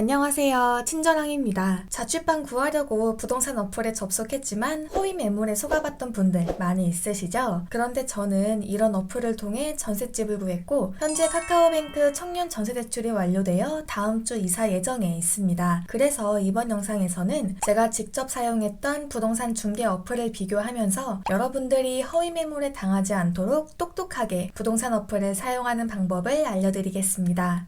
안녕하세요. 친절왕입니다. 자취방 구하려고 부동산 어플에 접속했지만 허위 매물에 속아봤던 분들 많이 있으시죠? 그런데 저는 이런 어플을 통해 전셋집을 구했고 현재 카카오뱅크 청년 전세대출이 완료되어 다음 주 이사 예정에 있습니다. 그래서 이번 영상에서는 제가 직접 사용했던 부동산 중개 어플을 비교하면서 여러분들이 허위 매물에 당하지 않도록 똑똑하게 부동산 어플을 사용하는 방법을 알려드리겠습니다.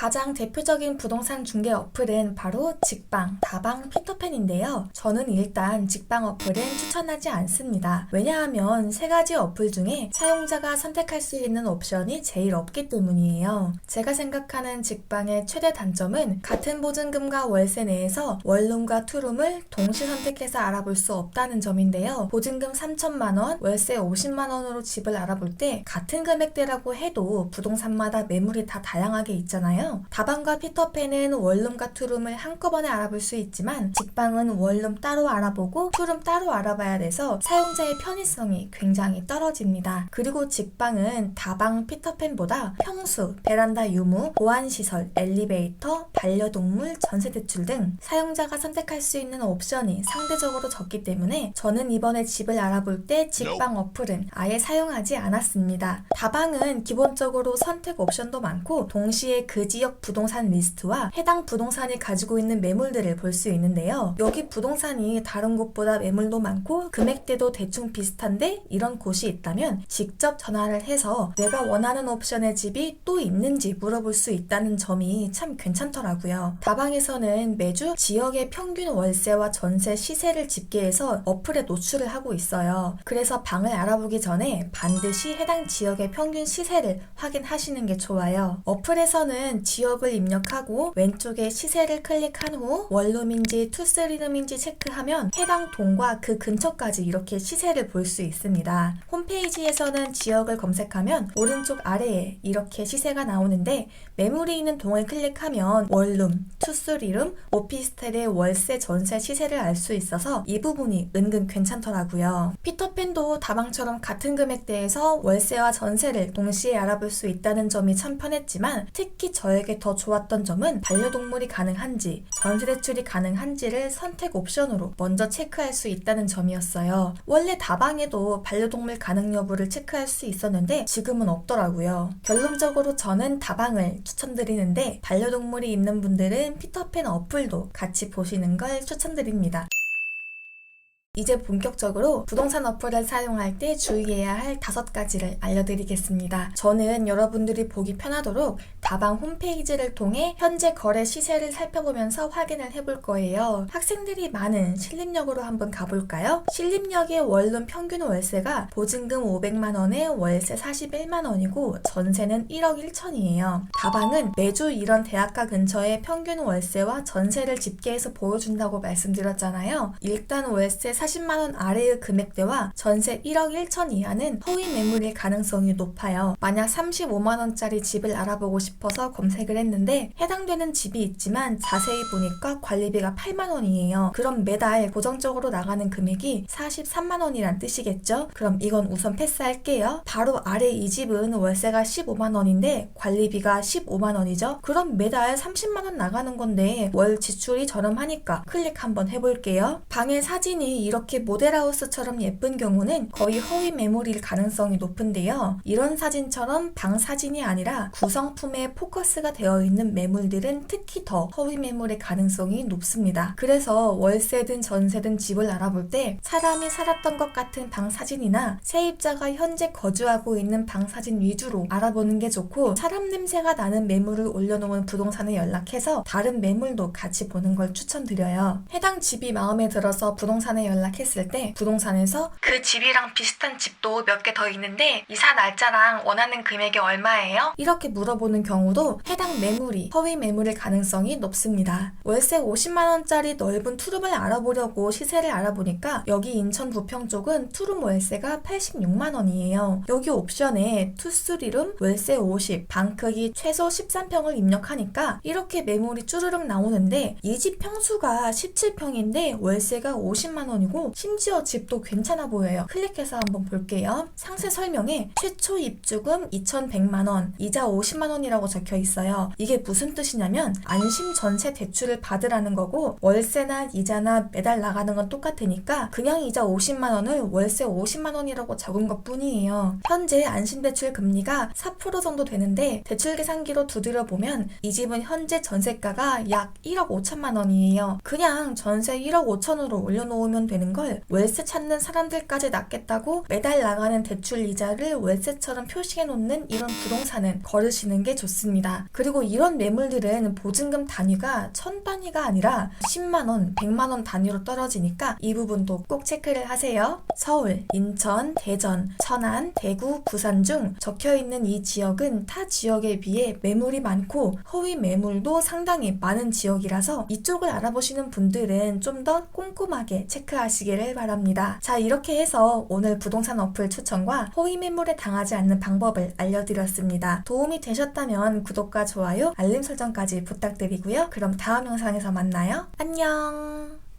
가장 대표적인 부동산 중개 어플은 바로 직방, 다방, 피터팬인데요. 저는 일단 직방 어플은 추천하지 않습니다. 왜냐하면 세 가지 어플 중에 사용자가 선택할 수 있는 옵션이 제일 없기 때문이에요. 제가 생각하는 직방의 최대 단점은 같은 보증금과 월세 내에서 원룸과 투룸을 동시 선택해서 알아볼 수 없다는 점인데요. 보증금 3천만 원, 월세 50만 원으로 집을 알아볼 때 같은 금액대라고 해도 부동산마다 매물이 다 다양하게 있잖아요. 다방과 피터팬은 원룸과 투룸을 한꺼번에 알아볼 수 있지만 직방은 원룸 따로 알아보고 투룸 따로 알아봐야 돼서 사용자의 편의성이 굉장히 떨어집니다. 그리고 직방은 다방 피터팬보다 평수, 베란다 유무, 보안시설, 엘리베이터, 반려동물, 전세대출 등 사용자가 선택할 수 있는 옵션이 상대적으로 적기 때문에 저는 이번에 집을 알아볼 때 직방 어플은 아예 사용하지 않았습니다. 다방은 기본적으로 선택 옵션도 많고 동시에 그지 역 부동산 리스트와 해당 부동산이 가지고 있는 매물들을 볼 수 있는데요. 여기 부동산이 다른 곳보다 매물도 많고 금액대도 대충 비슷한데 이런 곳이 있다면 직접 전화를 해서 내가 원하는 옵션의 집이 또 있는지 물어볼 수 있다는 점이 참 괜찮더라고요. 다방에서는 매주 지역의 평균 월세와 전세 시세를 집계해서 어플에 노출을 하고 있어요. 그래서 방을 알아보기 전에 반드시 해당 지역의 평균 시세를 확인하시는 게 좋아요. 어플에서는 지역을 입력하고 왼쪽에 시세를 클릭한 후 원룸인지 투쓰리룸인지 체크하면 해당 동과 그 근처까지 이렇게 시세를 볼 수 있습니다. 홈페이지에서는 지역을 검색하면 오른쪽 아래에 이렇게 시세가 나오는데 매물이 있는 동을 클릭하면 원룸, 투쓰리룸, 오피스텔의 월세 전세 시세를 알 수 있어서 이 부분이 은근 괜찮더라고요. 피터팬도 다방처럼 같은 금액대에서 월세와 전세를 동시에 알아볼 수 있다는 점이 참 편했지만 특히 저 에게 더 좋았던 점은 반려동물이 가능한지 전세대출이 가능한지를 선택 옵션으로 먼저 체크할 수 있다는 점이었어요. 원래 다방에도 반려동물 가능 여부를 체크할 수 있었는데 지금은 없더라고요. 결론적으로 저는 다방을 추천드리는데 반려동물이 있는 분들은 피터팬 어플도 같이 보시는 걸 추천드립니다. 이제 본격적으로 부동산 어플을 사용할 때 주의해야 할 다섯 가지를 알려드리겠습니다. 저는 여러분들이 보기 편하도록 다방 홈페이지를 통해 현재 거래 시세를 살펴보면서 확인을 해볼 거예요. 학생들이 많은 신림역으로 한번 가볼까요? 신림역의 원룸 평균 월세가 보증금 500만 원에 월세 41만 원이고 전세는 1억 1천이에요. 다방은 매주 이런 대학가 근처의 평균 월세와 전세를 집계해서 보여준다고 말씀드렸잖아요. 일단 월세 40만원 아래의 금액대와 전세 1억 1천 이하는 허위 매물일 가능성이 높아요. 만약 35만원짜리 집을 알아보고 싶어서 검색을 했는데 해당되는 집이 있지만 자세히 보니까 관리비가 8만원이에요. 그럼 매달 고정적으로 나가는 금액이 43만원이란 뜻이겠죠? 그럼 이건 우선 패스할게요. 바로 아래 이 집은 월세가 15만원인데 관리비가 15만원이죠? 그럼 매달 30만원 나가는 건데 월 지출이 저렴하니까 클릭 한번 해볼게요. 방의 사진이 이렇게 모델하우스처럼 예쁜 경우는 거의 허위 매물일 가능성이 높은데요. 이런 사진처럼 방 사진이 아니라 구성품에 포커스가 되어 있는 매물들은 특히 더 허위 매물의 가능성이 높습니다. 그래서 월세든 전세든 집을 알아볼 때 사람이 살았던 것 같은 방 사진이나 세입자가 현재 거주하고 있는 방 사진 위주로 알아보는 게 좋고 사람 냄새가 나는 매물을 올려놓은 부동산에 연락해서 다른 매물도 같이 보는 걸 추천드려요. 해당 집이 마음에 들어서 부동산에 연락 했을 때 부동산에서 그 집이랑 비슷한 집도 몇 개 더 있는데 이사 날짜랑 원하는 금액이 얼마예요? 이렇게 물어보는 경우도 해당 매물이 허위 매물일 가능성이 높습니다. 월세 50만원짜리 넓은 투룸을 알아보려고 시세를 알아보니까 여기 인천 부평 쪽은 투룸 월세가 86만원이에요. 여기 옵션에 투쓰리룸 월세 50, 방 크기 최소 13평을 입력하니까 이렇게 매물이 쭈르륵 나오는데 이 집 평수가 17평인데 월세가 50만원이고 아니고 심지어 집도 괜찮아 보여요. 클릭해서 한번 볼게요. 상세 설명에 최초 입주금 2,100만 원, 이자 50만 원이라고 적혀 있어요. 이게 무슨 뜻이냐면 안심 전세 대출을 받으라는 거고 월세나 이자나 매달 나가는 건 똑같으니까 그냥 이자 50만 원을 월세 50만 원이라고 적은 것 뿐이에요. 현재 안심 대출 금리가 4% 정도 되는데 대출 계산기로 두드려 보면 이 집은 현재 전세가가 약 1억 5천만 원이에요. 그냥 전세 1억 5천으로 올려놓으면 되는 걸 월세 찾는 사람들까지 낫겠다고 매달 나가는 대출 이자를 월세처럼 표시해 놓는 이런 부동산은 거르시는 게 좋습니다. 그리고 이런 매물들은 보증금 단위가 천 단위가 아니라 10만 원, 100만 원 단위로 떨어지니까 이 부분도 꼭 체크를 하세요. 서울, 인천, 대전, 천안, 대구, 부산 중 적혀 있는 이 지역은 타 지역에 비해 매물이 많고 허위 매물도 상당히 많은 지역이라서 이쪽을 알아보시는 분들은 좀 더 꼼꼼하게 체크 하시기를 바랍니다. 자, 이렇게 해서 오늘 부동산 어플 추천과 허위 매물에 당하지 않는 방법을 알려드렸습니다. 도움이 되셨다면 구독과 좋아요, 알림 설정까지 부탁드리고요. 그럼 다음 영상에서 만나요. 안녕!